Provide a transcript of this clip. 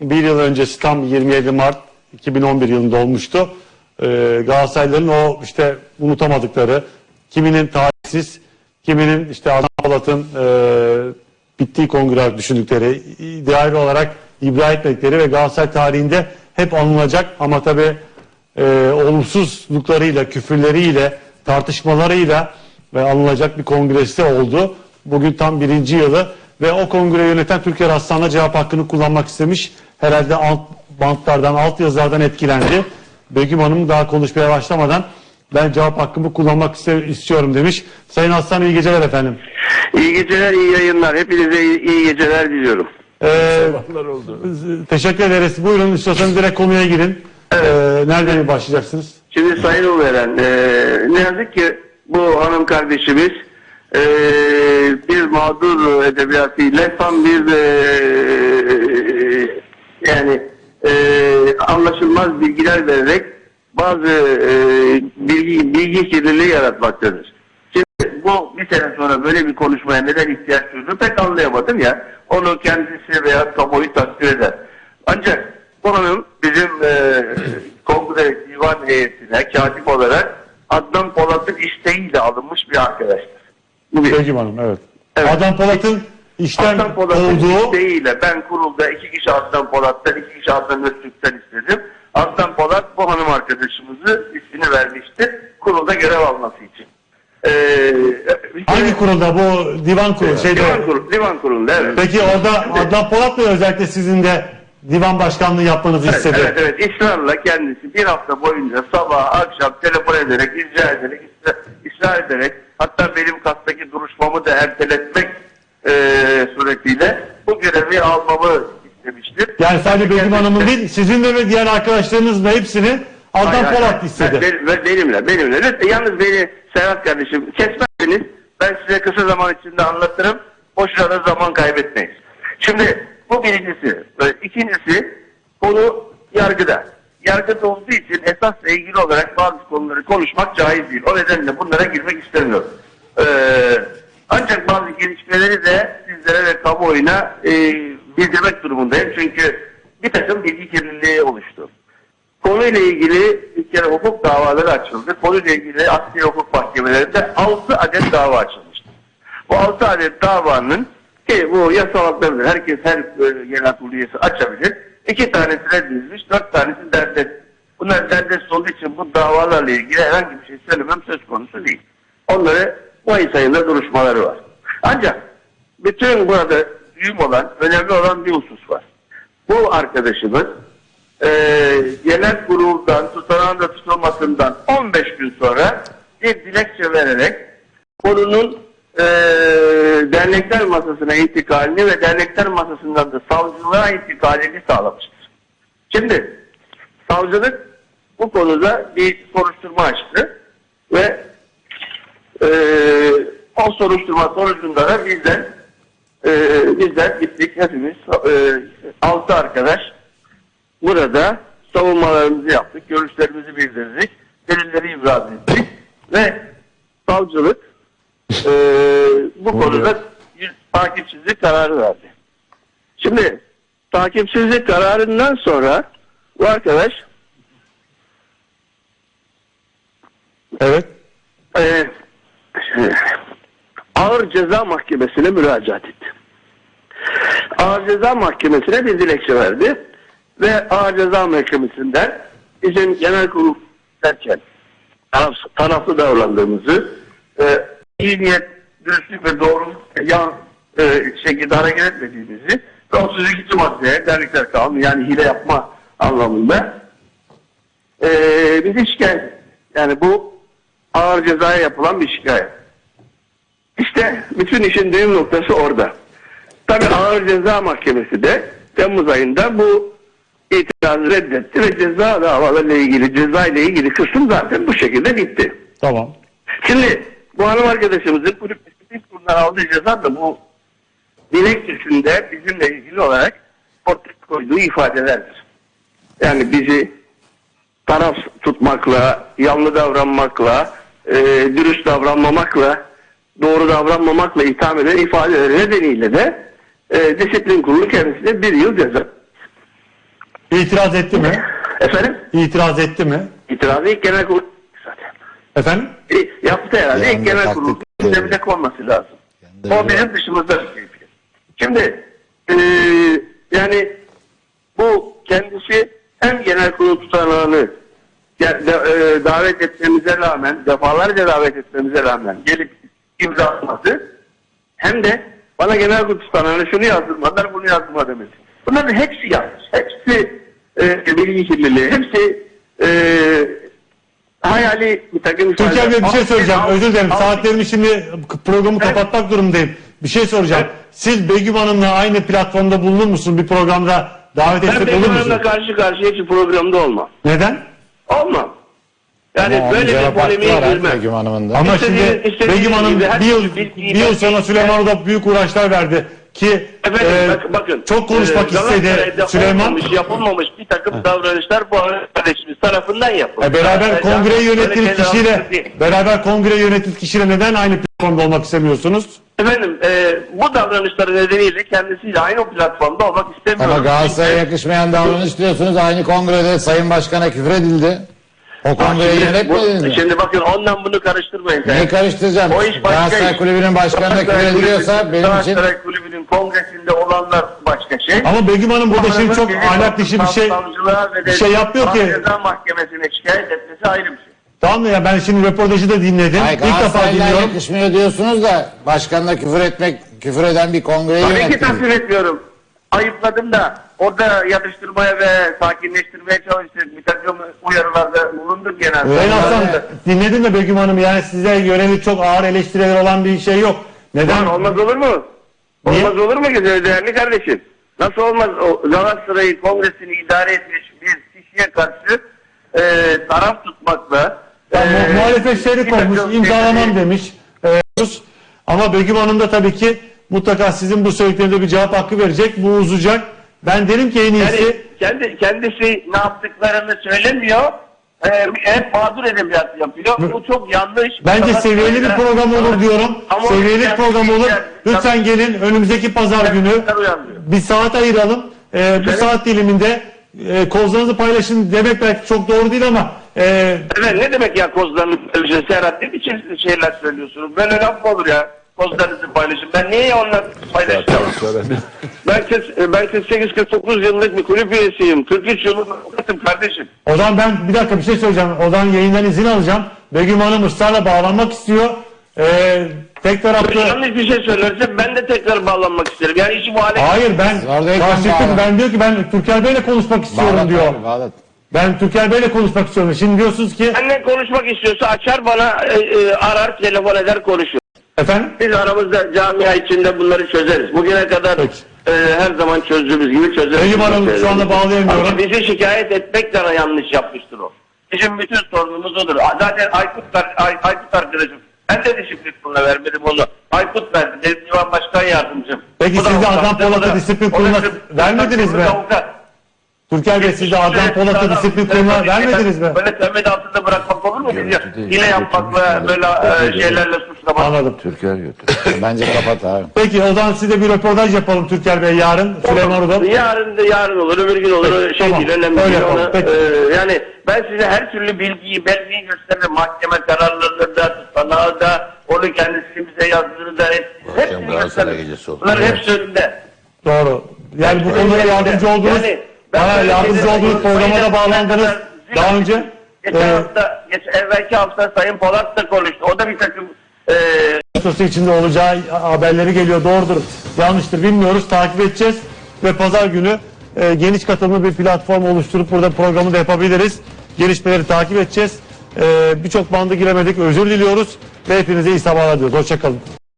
bir yıl öncesi tam 27 Mart 2011 yılında olmuştu. Ee, Galatasaraylıların o işte unutamadıkları, kiminin tarihsiz, kiminin işte Adnan Polat'ın e, bittiği kongre düşündükleri, ideal olarak ibra etmedikleri ve Galatasaray tarihinde hep anılacak ama tabii e, olumsuzluklarıyla, küfürleriyle, tartışmalarıyla ve anılacak bir kongresi oldu. Bugün tam birinci yılı ve o kongre yöneten Türkiye Rastlantı cevap hakkını kullanmak istemiş. Herhalde alt bantlardan, alt yazılardan etkilendi. Begüm Hanım daha konuşmaya başlamadan ben cevap hakkımı kullanmak istiyorum demiş. Sayın Aslan iyi geceler efendim. İyi geceler, iyi yayınlar. Hepinize iyi, iyi geceler diliyorum. Ee, teşekkür ederiz. Buyurun istiyorsanız direkt konuya girin. Ee, nereden başlayacaksınız? Şimdi Sayın Uveren, e, ne yazık ki bu hanım kardeşimiz e, bir mağdur edebiyatıyla tam bir e, yani e, anlaşılmaz bilgiler vererek bazı e, bilgi, bilgi kirliliği yaratmaktadır. Şimdi bu bir sene sonra böyle bir konuşmaya neden ihtiyaç duyduğunu pek anlayamadım ya. Onu kendisi veya kamuoyu takdir eder. Ancak bu hanım bizim e, kongre divan heyetine katip olarak Adnan Polat'ın isteğiyle alınmış bir arkadaştır. Bu bir. Begüm Hanım evet. Evet. Adnan Polat'ın işten Adnan Polat'ın olduğu isteğiyle ben kurulda iki kişi Adnan Polat'tan, iki kişi Adnan Öztürk'ten istedim. Adnan Polat bu hanım arkadaşımızı ismini vermiştir kurulda görev alması için. Ee, hangi kurulda bu divan kurulu şeyde Divan, kurulu, divan kurulunda evet. Peki orada Adnan Polat mı özellikle sizin de divan başkanlığı yapmanızı istedi? Evet, evet ısrarla kendisi bir hafta boyunca sabah akşam telefon ederek, rica ederek, ısrar ederek hatta benim kastaki duruşmamı da erteletmek e, suretiyle bu görevi almamı istemiştir. Yani sadece Begüm Hanım'ın değil, sizin de ve diğer arkadaşlarınızın da hepsini Adnan Hayır, Polat hayır. istedi. Ben- Ve benimle, benimle. Lütfen, yalnız beni Serhat kardeşim kesmezseniz ben size kısa zaman içinde anlatırım. Boşuna da zaman kaybetmeyiz. Şimdi bu birincisi. Ee, İkincisi konu yargıda. Yargıda olduğu için esasla ilgili olarak bazı konuları konuşmak caiz değil. O nedenle bunlara girmek istemiyorum. Ee, ancak bazı gelişmeleri de sizlere ve kamuoyuna e, bildirmek durumundayım. Çünkü bir takım bilgi kirliliği oluştu. Konuyla ilgili bir kere hukuk davaları açıldı. Konuyla ilgili asli hukuk mahkemelerinde 6 adet dava açılmıştı. Bu 6 adet davanın ki bu yasal. Herkes her e, genel kurulu üyesi açabilir. İki tanesi reddedilmiş, dört tanesi derdest. Bunlar derdest olduğu için bu davalarla ilgili herhangi bir şey söylemem söz konusu değil. Onları Mayıs ayında duruşmaları var. Ancak bütün burada mühim olan, önemli olan bir husus var. Bu arkadaşımız e, genel kuruldan tutanağın da tutulmasından 15 gün sonra bir dilekçe vererek konunun e, dernekler masasına intikalini ve dernekler masasından da savcılığa intikalini sağlamıştır. Şimdi savcılık bu konuda bir soruşturma açtı ve e, o soruşturma sonucunda da bizden e, bizler gittik hepimiz e, altı arkadaş burada savunmalarımızı yaptık, görüşlerimizi bildirdik, delilleri ibraz ettik ve savcılık e, bu konuda takipsizlik kararı verdi. Şimdi takipsizlik kararından sonra bu arkadaş Evet. e, ceza mahkemesine müracaat etti. Ağır ceza mahkemesine bir dilekçe verdi ve ağır ceza mahkemesinden bizim genel kurul derken taraf, taraflı davrandığımızı e, iyi niyet, dürüstlük ve doğruluk yan e, şekilde hareket etmediğimizi ve 32. maddeye dernekler kanunu yani hile yapma anlamında e, bizi şikayet. Yani bu ağır cezaya yapılan bir şikayet. İşte bütün işin düğüm noktası orada. Tabi ağır ceza mahkemesi de Temmuz ayında bu itirazı reddetti ve ceza davalarıyla ilgili ceza ile ilgili kısım zaten bu şekilde bitti. Tamam. Şimdi bu hanım arkadaşımızın kulüp disiplin kurulundan aldığı ceza da bu dilekçesinde bizimle ilgili olarak ortaya koyduğu ifadelerdir. Yani bizi taraf tutmakla, yanlı davranmakla, e, dürüst davranmamakla, doğru davranmamakla itham eden ifadeleri nedeniyle de e, disiplin kurulu kendisine bir yıl ceza. İtiraz etti mi? Efendim? İtiraz etti mi? İtirazı ilk genel kurul zaten. Efendim? E, yaptı herhalde. Yani ilk genel taktik kurul doğru. gündemine konması lazım. Yani O bizim dışımızda bir şey. Şimdi e, yani bu kendisi hem genel kurul ya- da- e, davet etmemize rağmen, defalarca davet etmemize rağmen gelip imzalaması hem de bana genel kurul tutanağını şunu yazdırmadılar, bunu yazdırma demesi. Bunların hepsi yanlış. Hepsi e, bilgi kirliliği. Hepsi e, hayali bir takım Türker. Bey bir şey soracağım. altı- Özür dilerim. Saatlerimi şimdi programı Evet. kapatmak durumundayım. Bir şey soracağım. Evet. Siz Begüm Hanım'la aynı platformda bulunur musun? Bir programda davet Ben etsek Begüm olur Hanım'la musun? karşı karşıya hiç programda olmam. Neden? Olmam. Yani Ama böyle bir polemiğe girmem. Begüm Hanım'ın da. Ama İstediğiniz- şimdi istediğiniz Begüm Hanım gibi her bir yıl, bilgiyi bir yıl sonra Süleyman Oda büyük uğraşlar verdi ki Efendim e, bak- bakın. çok konuşmak e, Galatasaray'da istedi Süleyman. Olmamış, yapılmamış bir takım davranışlar bu kardeşimiz tarafından yapıldı. E, beraber Yani kongreyi böyle yönettiğiniz kişiyle değil. beraber kongre yönettiğiniz kişiyle neden aynı platformda olmak istemiyorsunuz? Efendim e, bu davranışları nedeniyle kendisiyle aynı platformda olmak istemiyorum. Ama Galatasaray'a yakışmayan davranış diyorsunuz. Aynı kongrede Sayın Başkan'a küfür edildi. O Şimdi, yönetmediniz mi? şimdi bakın ondan bunu karıştırmayın. Neyi karıştıracağım? O iş başka Galatasaray iş. Kulübü'nün başkanına küfür ediliyorsa benim için Galatasaray Kulübü'nün kongresinde olanlar başka şey. Ama Begüm Hanım burada şimdi çok ahlak dışı bir şey bir şey yapmıyor ki. Ceza Mahkemesi'ne şikayet etmesi ayrı bir şey. Tamam mı ya ben şimdi röportajı da dinledim. Ay, İlk defa dinliyorum. yakışmıyor diyorsunuz da başkanla küfür etmek, küfür eden bir kongreyi Tabii ki tasvir etmiyorum. Ayıpladım da orada yatıştırmaya ve sakinleştirmeye çalıştık. Bir takım uyarılarda bulunduk genelde. Aslında Ee, dinledim de Begüm Hanım yani size yönelik çok ağır eleştiriler olan bir şey yok. Neden? Lan olmaz olur mu? Niye? Olmaz olur mu ki değerli kardeşim? Nasıl olmaz? O Galatasaray'ın kongresini idare etmiş bir kişiye karşı e, taraf tutmakla Ya, mu- e, muhalefet şerik bir takım olmuş, imzalamam demiş. Ee, ama Begüm Hanım da tabii ki mutlaka sizin bu söylediklerinize bir cevap hakkı verecek. Bu uzayacak. Ben derim ki en iyisi Yani kendi, kendisi ne yaptıklarını söylemiyor. E, hep mağdur edebiyatı yapıyor. Bu çok yanlış. bence Fakat- seviyeli bir program olur diyorum. Ama seviyeli bir program olur. Lütfen gelin önümüzdeki pazar günü bir saat ayıralım. Ee, bu saat diliminde e, kozlarınızı paylaşın demek belki çok doğru değil ama e, Evet ne demek ya kozlarınızı paylaşın Serhat ne biçim şeyler söylüyorsunuz? Böyle laf mı olur ya? Kozlarınızı paylaşın. Ben niye onları paylaşacağım? ben, kes- ben 48-49 yıllık bir kulüp üyesiyim. 43 yıllık avukatım kardeşim. O zaman ben bir dakika bir şey söyleyeceğim. O zaman yayından izin alacağım. Begüm Hanım ısrarla bağlanmak istiyor. Ee, tek taraflı... Yanlış bir şey söylerse ben de tekrar bağlanmak isterim. Yani işi bu hale Hayır ben bağlan. ben diyor ki ben Türker Bey'le konuşmak istiyorum Bağlat diyor. abi, bağlat. Ben Türker Bey'le konuşmak istiyorum. Şimdi diyorsunuz ki Benle konuşmak istiyorsa açar bana e, e, arar telefon eder konuşur. Efendim Biz aramızda camia içinde bunları çözeriz. Bugüne kadar Peki. e, her zaman çözdüğümüz gibi çözeriz. Begüm Hanım şu anda bağlayamıyorum. Ama bizi şikayet etmekle yanlış yapmıştır o. Bizim bütün sorunumuz odur. Zaten Aykut, Ay, Aykut arkadaşım. Ben de disiplin kuruluna vermedim onu. Aykut verdi. Benim divan başkan yardımcım. Peki siz de Adnan Polat'a disiplin kuruluna vermediniz mi? Türker Bey siz de Adnan Polat'a disiplin kuruluna vermediniz mi? Böyle tembel altında bırakmak değil, yine yapmakla böyle e, şeylerle suçlamak. Anladım. Türker götür. Bence kapat abi. Peki o zaman size bir röportaj yapalım Türker Bey yarın. Süleyman Oda. Yarın da yarın olur, öbür gün olur. Peki, şey tamam. değil, önemli Öyle değil. Onu, peki. e, yani ben size her türlü bilgiyi, belgeyi gösteririm. Mahkeme kararlarını da, tutanağı da, onu kendisi bize yazdığını da, hepsini, hepsini gösteririm. Bunların hepsi önünde. Doğru. Yani bu konuda yardımcı oldunuz. Yani ben Bana yardımcı olduğunuz programa da bağlandınız. Daha önce Geçen e, hafta, geç, evvelki hafta Sayın Polat da konuştu. O da bir takım e, içinde olacağı haberleri geliyor. Doğrudur, yanlıştır bilmiyoruz. Takip edeceğiz ve pazar günü e, geniş katılımlı bir platform oluşturup burada programı da yapabiliriz. Gelişmeleri takip edeceğiz. E, Birçok bandı giremedik. Özür diliyoruz ve hepinize iyi sabahlar diliyoruz. Hoşçakalın.